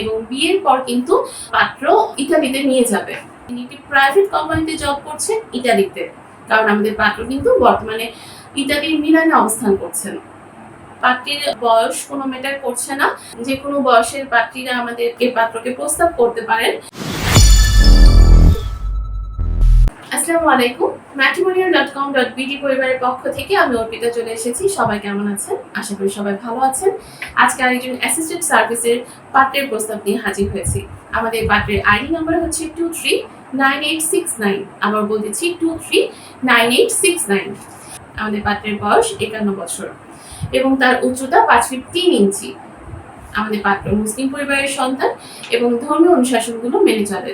এবং বিয়ের পর কিন্তু পাত্র ইতালিতে নিয়ে যাবে। তিনি একটি প্রাইভেট কোম্পানিতে জব করছেন ইতালিতে। কারণ আমাদের পাত্র কিন্তু বর্তমানে ইতালির মিলানে অবস্থান করছেন। পাত্রীর বয়স কোনো ম্যাটার করছে না। যে কোনো বয়সের পাত্রীরা আমাদের এই পাত্রকে প্রস্তাব করতে পারেন। আসসালামু আলাইকুম। Matrimonial dot com dot BD পরিবারের পক্ষ থেকে আমি অর্পিতা চলে এসেছি। সবাই কেমন আছেন? আশা করি সবাই ভালো আছেন। আজকে আরেকজন অ্যাসিস্ট্যান্ট সার্ভিসের পাত্রের প্রস্তাব নিয়ে হাজির হয়েছি। আমাদের পাত্রের আইডি নাম্বার হচ্ছে two three nine eight six nine আবার বলতেছি two three nine eight six nine আমাদের পাত্রের বয়স একান্ন বছর এবং তার উচ্চতা পাঁচ ফিট তিন ইঞ্চি। আমাদের পাত্র মুসলিম পরিবারের সন্তান এবং ধর্মীয় অনুশাসনগুলো মেনে চলে।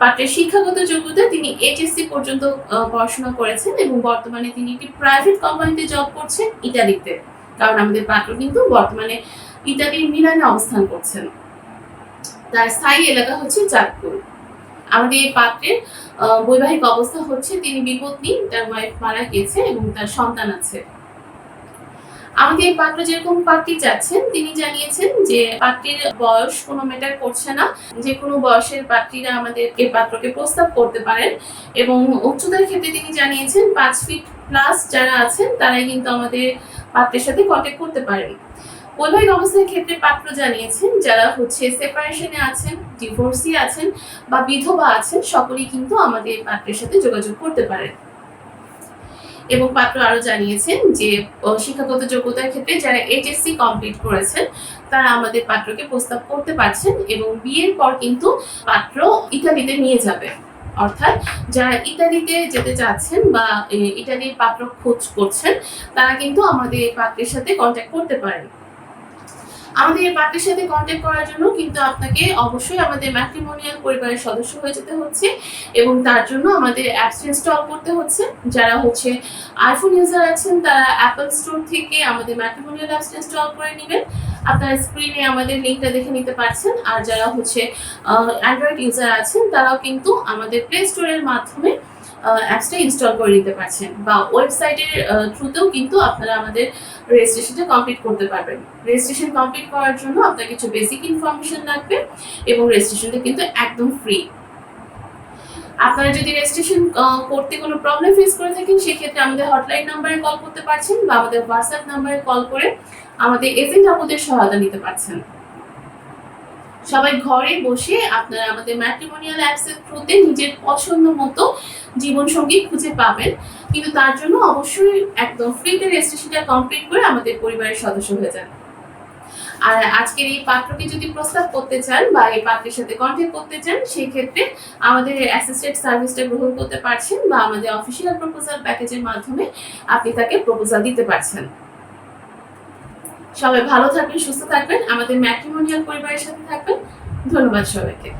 পাত্রের শিক্ষাগত যোগ্যতা তিনি এইচএসসি পর্যন্ত পড়াশোনা করেছেন এবং বর্তমানে তিনি একটি প্রাইভেট কোম্পানিতে জব করছেন ইতালিতে। কারণ আমাদের পাত্র কিন্তু বর্তমানে ইতালির মিলানে অবস্থান করছেন। তার স্থায়ী এলাকা হচ্ছে চাঁদপুর। আমাদের এই পাত্রের বৈবাহিক অবস্থা হচ্ছে তিনি বিপত্নী তার ওয়াইফ মারা গিয়েছে এবং তার সন্তান আছে। আমাদের এই পাত্র যেরকম পাত্রী চাচ্ছেন, তিনি জানিয়েছেন যে পাত্রীর বয়স কোনো ম্যাটার করছে না। যে কোনো বয়সের পাত্রীরা এই পাত্রকে প্রস্তাব করতে পারেন এবং উচ্চতার ক্ষেত্রে তিনি জানিয়েছেন পাঁচ ফিট প্লাস যারা আছেন, তারাই কিন্তু আমাদের পাত্রের সাথে কন্ট্যাক্ট করতে পারেন। বৈবাহিক অবস্থার ক্ষেত্রে পাত্র জানিয়েছেন, যারা হচ্ছে সেপারেশনে আছেন ডিভোর্সি আছেন বা বিধবা আছেন, সকলেই কিন্তু আমাদের পাত্রের সাথে যোগাযোগ করতে পারেন। এবং পাত্র আরও জানিয়েছেন যে শিক্ষাগত যোগ্যতার ক্ষেত্রে যারা এইচএসসি কমপ্লিট করেছেন, তারা আমাদের পাত্রকে প্রস্তাব করতে পারছেন এবং বিয়ের পর কিন্তু পাত্র ইতালিতে নিয়ে যাবে। অর্থাৎ যারা ইতালিতে যেতে চাচ্ছেন বা ইতালির পাত্র খোঁজ করছেন, তারা কিন্তু আমাদের পাত্রের সাথে কন্ট্যাক্ট করতে পারেন। আমাদের এই পাত্রের সাথে কন্ট্যাক্ট করার জন্য কিন্তু আপনাকে অবশ্যই আমাদের ম্যাট্রিমোনিয়াল পরিবারের সদস্য হয়ে যেতে হচ্ছে এবং তার জন্য আমাদের অ্যাপস ইনস্টল করতে হচ্ছে। যারা হচ্ছে আইফোন ইউজার আছেন, তারা অ্যাপল স্টোর থেকে আমাদের ম্যাট্রিমোনিয়াল অ্যাপস ইনস্টল করে নেবেন। আপনারা স্ক্রিনে আমাদের লিঙ্কটা দেখে নিতে পারছেন। আর যারা হচ্ছে অ্যান্ড্রয়েড ইউজার আছেন, তারাও কিন্তু আমাদের প্লে স্টোরের মাধ্যমে অ্যাপসটা ইনস্টল করে নিতে পারছেন বা ওয়েবসাইটের থ্রুতেও কিন্তু আপনারা আমাদের রেজিস্ট্রেশনটা কমপ্লিট করতে পারবেন। রেজিস্ট্রেশন কমপ্লিট করার জন্য আপনার কিছু বেসিক ইনফরমেশন লাগবে এবং রেজিস্ট্রেশনটা কিন্তু একদম ফ্রি আপনারা যদি রেজিস্ট্রেশন করতে কোনো প্রবলেম ফেস করে থাকেন, সেক্ষেত্রে আমাদের হটলাইন নাম্বারে কল করতে পারছেন বা আমাদের হোয়াটসঅ্যাপ নাম্বারে কল করে আমাদের এজেন্ট আপুদের সহায়তা নিতে পারছেন। সবাই ঘরে বসে আপনারা আমাদের ম্যাট্রিমোনিয়াল অ্যাপসের থ্রুতে নিজের পছন্দ মতো জীবনসঙ্গী খুঁজে পাবেন। কিন্তু তার জন্য অবশ্যই একদম ফ্রিতে রেজিস্ট্রেশনটা কমপ্লিট করে আমাদের পরিবারের সদস্য হয়ে যান। আর আজকের এই পাত্রকে যদি প্রস্তাব করতে চান বা এই পাত্রের সাথে কন্ট্যাক্ট করতে চান, সেই ক্ষেত্রে আমাদের অ্যাসিস্ট্যান্ট সার্ভিসটা গ্রহণ করতে পারছেন বা আমাদের অফিসিয়াল প্রপোজাল প্যাকেজের মাধ্যমে আপনি তাকে প্রপোজাল দিতে পারছেন। সবাই ভালো থাকবেন সুস্থ থাকবেন। আমাদের ম্যাট্রিমোনিয়াল পরিবারের সাথে থাকবেন। ধন্যবাদ সবাইকে।